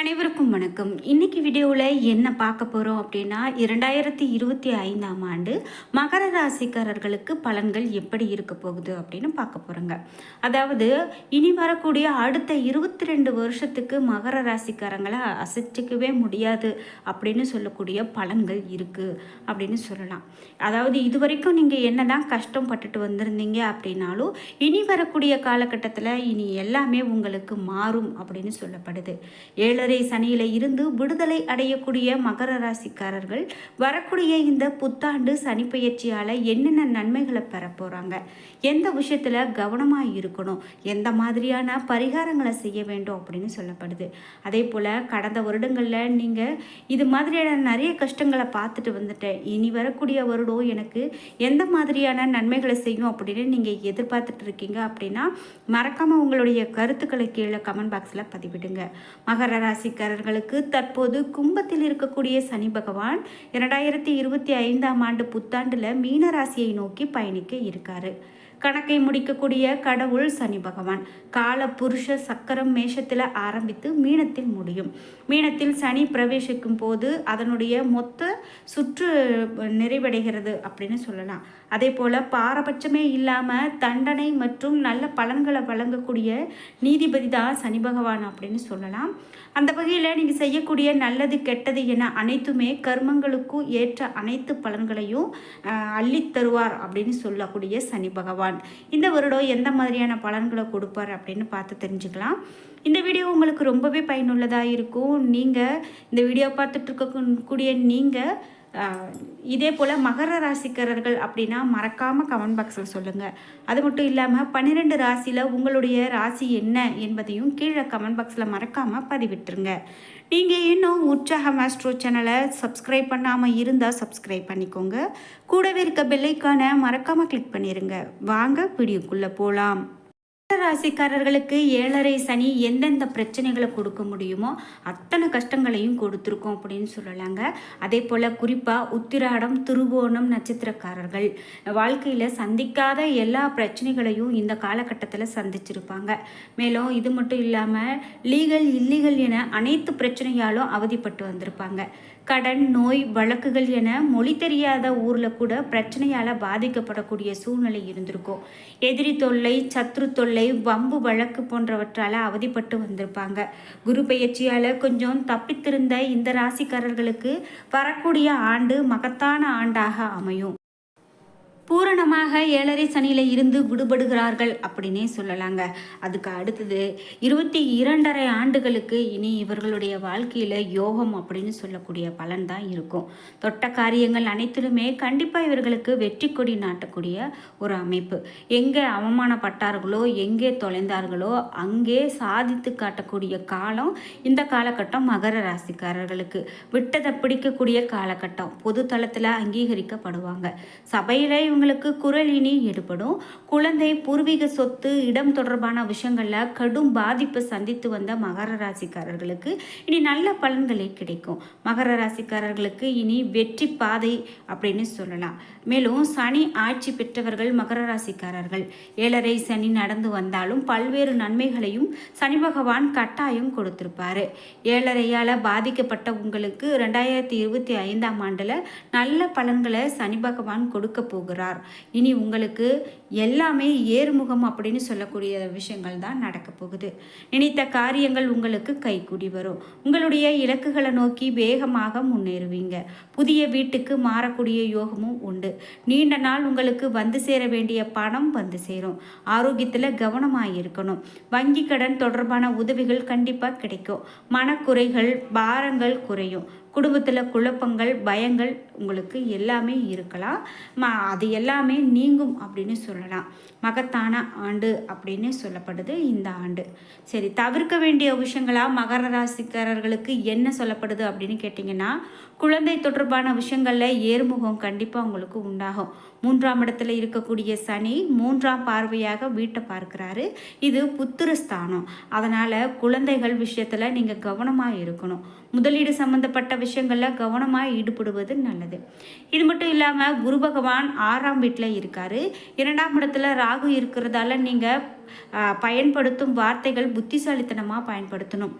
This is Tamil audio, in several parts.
அனைவருக்கும் வணக்கம். இன்னைக்கு வீடியோவில் என்ன பார்க்க போகிறோம் அப்படின்னா இரண்டாயிரத்தி இருபத்தி ஐந்தாம் ஆண்டு மகர ராசிக்காரர்களுக்கு பலன்கள் எப்படி இருக்க போகுது அப்படின்னு பார்க்க போகிறோங்க அதாவது இனி வரக்கூடிய அடுத்த இருபத்தி ரெண்டு வருஷத்துக்கு மகர ராசிக்காரங்களை அசைச்சிக்கவே முடியாது அப்படின்னு சொல்லக்கூடிய பலன்கள் இருக்குது அப்படின்னு சொல்லலாம். அதாவது இது வரைக்கும் நீங்கள் என்ன தான் கஷ்டம் பட்டுட்டு வந்திருந்தீங்க அப்படின்னாலும் இனி வரக்கூடிய காலகட்டத்தில் இனி எல்லாமே உங்களுக்கு மாறும் அப்படின்னு சொல்லப்படுது. ஏழரை சனியில இருந்து விடுதலை அடையக்கூடிய மகர ராசிக்காரர்கள் வரக்கூடிய இந்த புத்தாண்டு சனி பயிற்சியால் என்னென்ன நன்மைகளை பெற போகிறாங்க எந்த விஷயத்தில் கவனமாக இருக்கணும்? எந்த மாதிரியான பரிகாரங்களை செய்ய வேண்டும் அப்படின்னு சொல்லப்படுது. அதே போல் கடந்த வருடங்களில் நீங்கள் இது மாதிரியான நிறைய கஷ்டங்களை பார்த்துட்டு வந்துட்டேன். இனி வரக்கூடிய வருடம் எனக்கு எந்த மாதிரியான நன்மைகளை செய்யும் அப்படின்னு நீங்கள் எதிர்பார்த்துட்டு இருக்கீங்க அப்படின்னா மறக்காமல் உங்களுடைய கருத்துக்களை கீழே கமெண்ட் பாக்ஸில் பதிவிடுங்க. மகர ராசி ராசிக்காரர்களுக்கு தற்போது கும்பத்தில் இருக்கக்கூடிய சனி பகவான் இரண்டாயிரத்தி இருபத்தி ஐந்தாம் ஆண்டு புத்தாண்டில் மீன ராசியை நோக்கி பயணிக்க இருக்காரு. கணக்கை முடிக்கக்கூடிய கடவுள் சனி பகவான். கால புருஷ சக்கரம் மேஷத்தில் ஆரம்பித்து மீனத்தில் முடியும். மீனத்தில் சனி பிரவேசிக்கும் போது அதனுடைய மொத்த சுற்று நிறைவடைகிறது அப்படின்னு சொல்லலாம். அதே போல் பாரபட்சமே இல்லாமல் தண்டனை மற்றும் நல்ல பலன்களை வழங்கக்கூடிய நீதிபதி தான் சனி பகவான் அப்படின்னு சொல்லலாம். அந்த வகையில் நீங்கள் செய்யக்கூடிய நல்லது கெட்டது என அனைத்துமே கர்மங்களுக்கும் ஏற்ற அனைத்து பலன்களையும் அள்ளித்தருவார் அள்ளித் தருவார் அப்படின்னு சொல்லக்கூடிய சனி பகவான். இந்த வருடம் எந்த மாதிரியான பலன்களை கொடுப்பார் அப்படின்னு பார்த்து தெரிஞ்சுக்கலாம். இந்த வீடியோ உங்களுக்கு ரொம்பவே பயனுள்ளதாக இருக்கும். நீங்கள் இந்த வீடியோ பார்த்துட்டு இருக்கக்கூடிய நீங்கள் இதே போல் மகர ராசிக்காரர்கள் அப்படின்னா மறக்காமல் கமெண்ட் பாக்ஸில் சொல்லுங்கள் அது மட்டும் இல்லாமல் பன்னிரெண்டு ராசியில் உங்களுடைய ராசி என்ன என்பதையும் கீழே கமெண்ட் பாக்ஸில் மறக்காமல் பதிவிட்டுருங்க. நீங்கள் இன்னும் உற்சாகம் ஆஸ்ட்ரோ சேனலை சப்ஸ்கிரைப் பண்ணாமல் இருந்தால் சப்ஸ்கிரைப் பண்ணிக்கோங்க. கூடவே இருக்க பெல்லைக்கான மறக்காமல் கிளிக் பண்ணிடுங்க வாங்க வீடியோக்குள்ளே போகலாம் ராசிக்காரர்களுக்கு ஏழரை சனி எந்தெந்த பிரச்சனைகளை கொடுக்க முடியுமோ அத்தனை கஷ்டங்களையும் கொடுத்துருக்கோம் அப்படின்னு சொல்லலாங்க. அதே போல் குறிப்பாக உத்திராடம் திருவோணம் நட்சத்திரக்காரர்கள். வாழ்க்கையில் சந்திக்காத எல்லா பிரச்சனைகளையும் இந்த காலகட்டத்தில் சந்திச்சிருப்பாங்க. மேலும் இது மட்டும் இல்லாமல் லீகல் இல்லீகல் என அனைத்து பிரச்சனையாலும் அவதிப்பட்டு வந்திருப்பாங்க. கடன் நோய் வழக்குகள் என மொழி தெரியாத ஊரில் கூட பிரச்சனையால் பாதிக்கப்படக்கூடிய சூழ்நிலை இருந்திருக்கும். எதிரி தொல்லை சத்ரு தொல்லை வம்பு வழக்கு போன்றவற்றால் அவதிப்பட்டு வந்திருப்பாங்க. குரு பயிற்சியால் கொஞ்சம் தப்பித்திருந்த இந்த ராசிக்காரர்களுக்கு வரக்கூடிய ஆண்டு மகத்தான ஆண்டாக அமையும். பூரணமாக ஏழரை சனியில் இருந்து விடுபடுகிறார்கள் அப்படின்னே சொல்லலாங்க. அதுக்கு அடுத்தது இருபத்தி இரண்டரை ஆண்டுகளுக்கு இனி இவர்களுடைய வாழ்க்கையில் யோகம் அப்படின்னு சொல்லக்கூடிய பலன் தான் இருக்கும். தொட்ட காரியங்கள் அனைத்திலுமே கண்டிப்பாக இவர்களுக்கு வெற்றி கொடி நாட்டக்கூடிய ஒரு அமைப்பு. எங்கே அவமானப்பட்டார்களோ எங்கே தொலைந்தார்களோ அங்கே சாதித்து காட்டக்கூடிய காலம் இந்த காலகட்டம் மகர ராசிக்காரர்களுக்கு. விட்டதை பிடிக்கக்கூடிய காலகட்டம் பொது தளத்தில் அங்கீகரிக்கப்படுவாங்க. சபையில் இவங்களுக்கு குரல் இனி ஈடுபடும் குழந்தை பூர்வீக சொத்து இடம் தொடர்பான விஷயங்களில் கடும் பாதிப்பை சந்தித்து வந்த மகர ராசிக்காரர்களுக்கு இனி நல்ல பலன்களே கிடைக்கும். மகர ராசிக்காரர்களுக்கு இனி வெற்றி பாதை அப்படின்னு சொல்லலாம். மேலும் சனி ஆட்சி பெற்றவர்கள் மகர ராசிக்காரர்கள். ஏழரை சனி நடந்து வந்தாலும் பல்வேறு நன்மைகளையும் சனி பகவான் கட்டாயம் கொடுத்திருப்பாரு. ஏழரையால் பாதிக்கப்பட்ட உங்களுக்கு ரெண்டாயிரத்தி இருபத்தி ஐந்தாம் ஆண்டில் நல்ல பலன்களை சனி பகவான் கொடுக்க போகிறார். இனி உங்களுக்கு எல்லாமே ஏறுமுகம் அப்படின்னு சொல்லக்கூடிய விஷயங்கள் தான் நடக்க போகுது. நினைத்த காரியங்கள் உங்களுக்கு கைக்குடி வரும். உங்களுடைய இலக்குகளை நோக்கி வேகமாக முன்னேறுவீங்க. புதிய வீட்டுக்கு மாறக்கூடிய யோகமும் உண்டு. நீண்ட நாள் உங்களுக்கு வந்து சேர வேண்டிய பணம் வந்து சேரும். ஆரோக்கியத்தில் கவனமாக இருக்கணும். வங்கி கடன் தொடர்பான உதவிகள் கண்டிப்பாக கிடைக்கும். மனக்குறைகள் பாரங்கள் குறையும். குடும்பத்தில் குழப்பங்கள் பயங்கள் உங்களுக்கு எல்லாமே இருக்கலாம். ம அது எல்லாமே நீங்கும் அப்படின்னு சொல்லலாம். மகத்தான ஆண்டு அப்படின்னு சொல்லப்படுது இந்த ஆண்டு. சரி தவிர்க்க வேண்டிய விஷயங்களா? மகர ராசிக்காரர்களுக்கு என்ன சொல்லப்படுது அப்படின்னு கேட்டிங்கன்னா குழந்தை தொடர்பான விஷயங்களில் ஏறுமுகம் கண்டிப்பாக உங்களுக்கு உண்டாகும். மூன்றாம் இடத்துல இருக்கக்கூடிய சனி மூன்றாம் பார்வையாக வீட்டை பார்க்குறாரு. இது புத்திரஸ்தானம் அதனால் குழந்தைகள் விஷயத்தில் நீங்கள் கவனமாக இருக்கணும். முதலீடு சம்மந்தப்பட்ட விஷயங்களில் கவனமாக ஈடுபடுவது நல்லது. இது மட்டும் இல்லாமல் குரு பகவான் ஆறாம் வீட்டில் இருக்கார். இரண்டாம் இடத்துல ராகு இருக்கிறதால நீங்கள் பயன்படுத்தும் வார்த்தைகள் புத்திசாலித்தனமாக பயன்படுத்தணும்.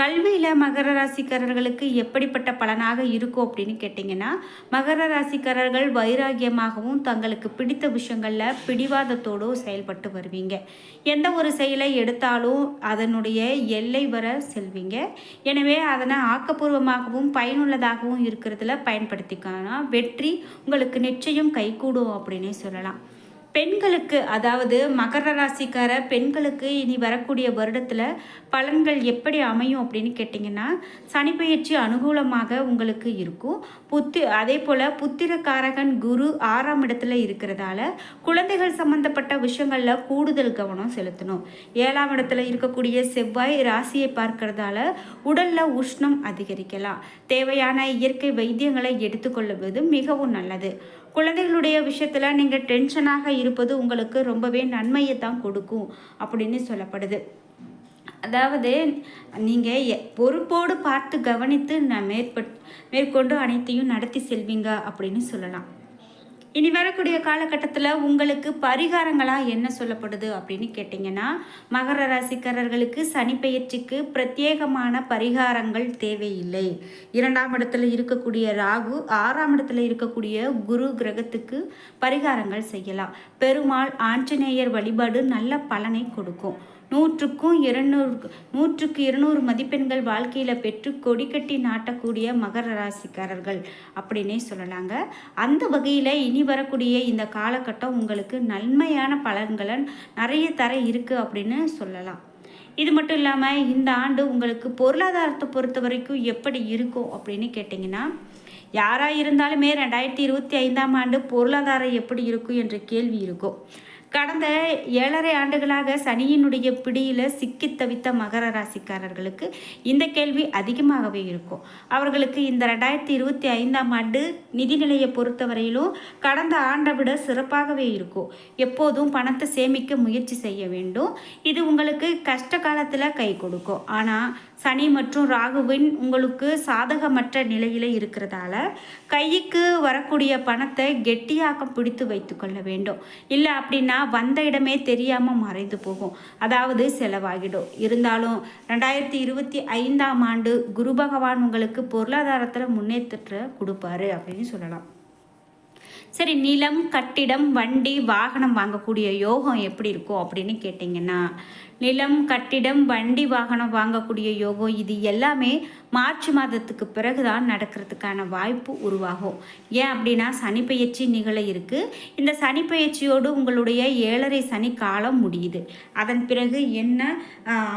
கல்வியில் மகர ராசிக்காரர்களுக்கு எப்படிப்பட்ட பலனாக இருக்கும் அப்படின்னு கேட்டிங்கன்னா மகர ராசிக்காரர்கள் வைராகியமாகவும் தங்களுக்கு பிடித்த விஷயங்களில் பிடிவாதத்தோடு செயல்பட்டு வருவீங்க. எந்த ஒரு செயலை எடுத்தாலும் அதனுடைய எல்லை வர செல்வீங்க. எனவே அதனை ஆக்கப்பூர்வமாகவும் பயனுள்ளதாகவும் இருக்கிறதுல பயன்படுத்திக்கலாம் வெற்றி உங்களுக்கு நிச்சயம் கைகூடும் அப்படின்னே சொல்லலாம். பெண்களுக்கு அதாவது மகர ராசிக்கார பெண்களுக்கு இனி வரக்கூடிய வருடத்தில் பலன்கள் எப்படி அமையும் அப்படின்னு கேட்டிங்கன்னா சனிப்பயிற்சி அனுகூலமாக உங்களுக்கு இருக்கும். புத்தி அதே போல் புத்திரக்காரகன் குரு ஆறாம் இடத்துல இருக்கிறதால குழந்தைகள் சம்பந்தப்பட்ட விஷயங்களில் கூடுதல் கவனம் செலுத்தணும். ஏழாம் இடத்துல இருக்கக்கூடிய செவ்வாய் ராசியை பார்க்கறதால உடலில் உஷ்ணம் அதிகரிக்கலாம். தேவையான இயற்கை வைத்தியங்களை எடுத்துக்கொள்வது மிகவும் நல்லது. குழந்தைகளுடைய விஷயத்தில் நீங்கள் டென்ஷனாக இருப்பது உங்களுக்கு ரொம்பவே நன்மையை தான் கொடுக்கும் அப்படின்னு சொல்லப்படுது. அதாவது நீங்கள் பொறுப்போடு பார்த்து கவனித்து நான் மேற்பட் மேற்கொண்டு அனைத்தையும் நடத்தி செல்வீங்க அப்படின்னு சொல்லலாம். இனி வரக்கூடிய காலகட்டத்தில் உங்களுக்கு பரிகாரங்களாக என்ன சொல்லப்படுது அப்படின்னு கேட்டிங்கன்னா மகர ராசிக்காரர்களுக்கு சனிப்பெயர்ச்சிக்கு பிரத்யேகமான பரிகாரங்கள் தேவையில்லை. இரண்டாம் இடத்துல இருக்கக்கூடிய ராகு ஆறாம் இடத்துல இருக்கக்கூடிய குரு கிரகத்துக்கு பரிகாரங்கள் செய்யலாம். பெருமாள் ஆஞ்சநேயர் வழிபாடு நல்ல பலனை கொடுக்கும். நூற்றுக்கும் இருநூறு நூற்றுக்கு இருநூறு மதிப்பெண்கள் வாழ்க்கையில் பெற்று கொடி கட்டி நாட்டக்கூடிய மகர ராசிக்காரர்கள் அப்படின்னே சொல்லலாங்க. அந்த வகையில் இனி வரக்கூடிய இந்த காலகட்டம் உங்களுக்கு நன்மையான பலன்களை நிறைய தர இருக்குது அப்படின்னு சொல்லலாம். இது மட்டும் இல்லாமல் இந்த ஆண்டு உங்களுக்கு பொருளாதாரத்தை பொறுத்த வரைக்கும் எப்படி இருக்கும் அப்படின்னு கேட்டிங்கன்னா யாராக இருந்தாலுமே ரெண்டாயிரத்தி இருபத்தி ஐந்தாம் ஆண்டு பொருளாதாரம் எப்படி இருக்கும் என்ற கேள்வி இருக்கும். கடந்த ஏழரை ஆண்டுகளாக சனியினுடைய பிடியில் சிக்கி தவித்த மகர ராசிக்காரர்களுக்கு இந்த கேள்வி அதிகமாகவே இருக்கும். அவர்களுக்கு இந்த ரெண்டாயிரத்தி இருபத்தி ஐந்தாம் ஆண்டு நிதிநிலையை பொறுத்தவரையிலும் கடந்த ஆண்டை விட சிறப்பாகவே இருக்கும். எப்போதும் பணத்தை சேமிக்க முயற்சி செய்ய வேண்டும். இது உங்களுக்கு கஷ்ட காலத்தில் கை கொடுக்கும். ஆனால் சனி மற்றும் ராகுவின் உங்களுக்கு சாதகமற்ற நிலையில் இருக்கிறதால கைக்கு வரக்கூடிய பணத்தை கெட்டியாக பிடித்து வைத்து கொள்ள வேண்டும். இல்லை அப்படின்னா வந்த இடமே தெரியாமல் மறைந்து போகும். அதாவது செலவாகிடும். இருந்தாலும் ரெண்டாயிரத்தி இருபத்தி ஐந்தாம் ஆண்டு குரு பகவான் உங்களுக்கு பொருளாதாரத்தில் முன்னேற்றத்தை கொடுப்பாரு அப்படின்னு சொல்லலாம். சரி நிலம் கட்டிடம் வண்டி வாகனம் வாங்கக்கூடிய யோகம் எப்படி இருக்கும் அப்படின்னு கேட்டிங்கன்னா நிலம் கட்டிடம் வண்டி வாகனம் வாங்கக்கூடிய யோகம் இது எல்லாமே மார்ச் மாதத்துக்கு பிறகு தான் நடக்கிறதுக்கான வாய்ப்பு உருவாகும். ஏன் அப்படின்னா சனிப்பெயர்ச்சி நிகழ இருக்குது இந்த சனிப்பெயர்ச்சியோடு உங்களுடைய ஏழரை சனி காலம் முடியுது. அதன் பிறகு என்ன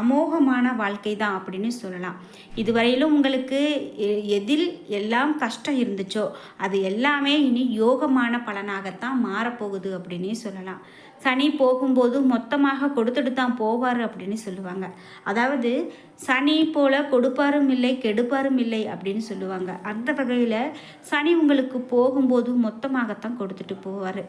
அமோகமான வாழ்க்கை தான் அப்படின்னு சொல்லலாம். இதுவரையிலும் உங்களுக்கு எதில் எல்லாம் கஷ்டம் இருந்துச்சோ அது எல்லாமே இனி யோகமான பலனாகத்தான் மாறப்போகுது அப்படின்னே சொல்லலாம். சனி போகும்போது மொத்தமாக கொடுத்துட்டு தான் போவார் அப்படின்னு சொல்லுவாங்க. அதாவது சனி போல கொடுப்பாரும் இல்லை கெடுப்பாரும் இல்லை அப்படின்னு சொல்லுவாங்க. அந்த வகையில் சனி உங்களுக்கு போகும்போது மொத்தமாகத்தான் கொடுத்துட்டு போவார்.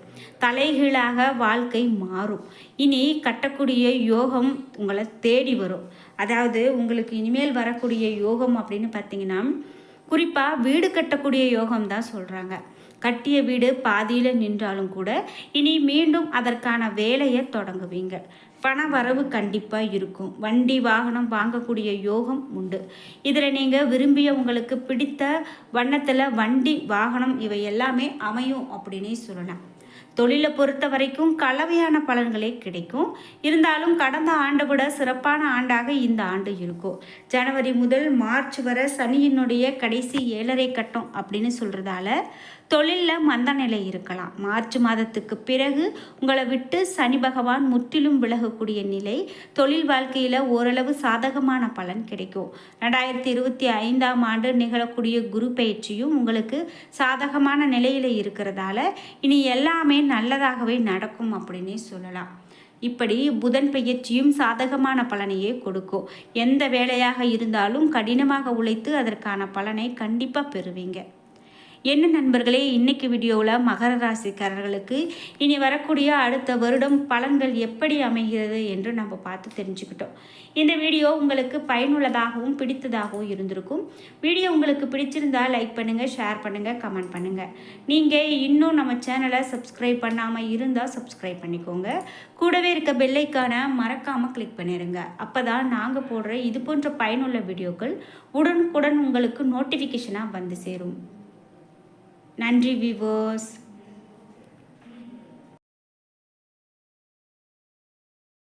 தலைகீழாக வாழ்க்கை மாறும். இனி கட்டக்கூடிய யோகம் உங்களை தேடி வரும். அதாவது உங்களுக்கு இனிமேல் வரக்கூடிய யோகம் அப்படின்னு பார்த்தீங்கன்னா குறிப்பாக வீடு கட்டக்கூடிய யோகம் தான் சொல்கிறாங்க கட்டிய வீடு பாதியில் நின்றாலும் கூட இனி மீண்டும் அதற்கான வேலையை தொடங்குவீங்க. பண வரவு கண்டிப்பாக இருக்கும். வண்டி வாகனம் வாங்கக்கூடிய யோகம் உண்டு. இதில் நீங்கள் விரும்பிய உங்களுக்கு பிடித்த வண்ணத்தில் வண்டி வாகனம் இவை எல்லாமே அமையும் அப்படின்னே சொல்லலாம். தொழிலை பொறுத்த வரைக்கும் கலவையான பலன்களே கிடைக்கும். இருந்தாலும் கடந்த ஆண்டை விட சிறப்பான ஆண்டாக இந்த ஆண்டு இருக்கும். ஜனவரி முதல் மார்ச் வரை சனியினுடைய கடைசி ஏழரை கட்டம் அப்படின்னு சொல்கிறதால தொழிலில் மந்த நிலை இருக்கலாம். மார்ச் மாதத்துக்கு பிறகு உங்களை விட்டு சனி பகவான் முற்றிலும் விலகக்கூடிய நிலை தொழில் வாழ்க்கையில் ஓரளவு சாதகமான பலன் கிடைக்கும். ரெண்டாயிரத்தி இருபத்தி ஐந்தாம் ஆண்டு நிகழக்கூடிய குரு பயிற்சியும் உங்களுக்கு சாதகமான நிலையில் இருக்கிறதால இனி எல்லாமே நல்லதாகவே நடக்கும் அப்படின்னே சொல்லலாம். இப்படி புதன் பயிற்சியும் சாதகமான பலனையே கொடுக்கும். எந்த வேலையாக இருந்தாலும் கடினமாக உழைத்து அதற்கான பலனை கண்டிப்பாக பெறுவீங்க. என்ன நண்பர்களே இன்னைக்கு வீடியோவில் மகர ராசிக்காரர்களுக்கு இனி வரக்கூடிய அடுத்த வருடம் பலன்கள் எப்படி அமைகிறது என்று நம்ம பார்த்து தெரிஞ்சுக்கிட்டோம். இந்த வீடியோ உங்களுக்கு பயனுள்ளதாகவும் பிடித்ததாகவும் இருந்திருக்கும். வீடியோ உங்களுக்கு பிடிச்சிருந்தா லைக் பண்ணுங்கள் ஷேர் பண்ணுங்கள் கமெண்ட் பண்ணுங்கள் நீங்கள் இன்னும் நம்ம சேனலை சப்ஸ்கிரைப் பண்ணாமல் இருந்தால் சப்ஸ்கிரைப் பண்ணிக்கோங்க. கூடவே இருக்க பெல்லைக்கான மறக்காமல் கிளிக் பண்ணிடுங்க அப்போ தான் நாங்கள் போடுற இது போன்ற பயனுள்ள வீடியோக்கள் உடனுக்குடன் உங்களுக்கு நோட்டிஃபிகேஷனாக வந்து சேரும். நன்றி விவோஸ்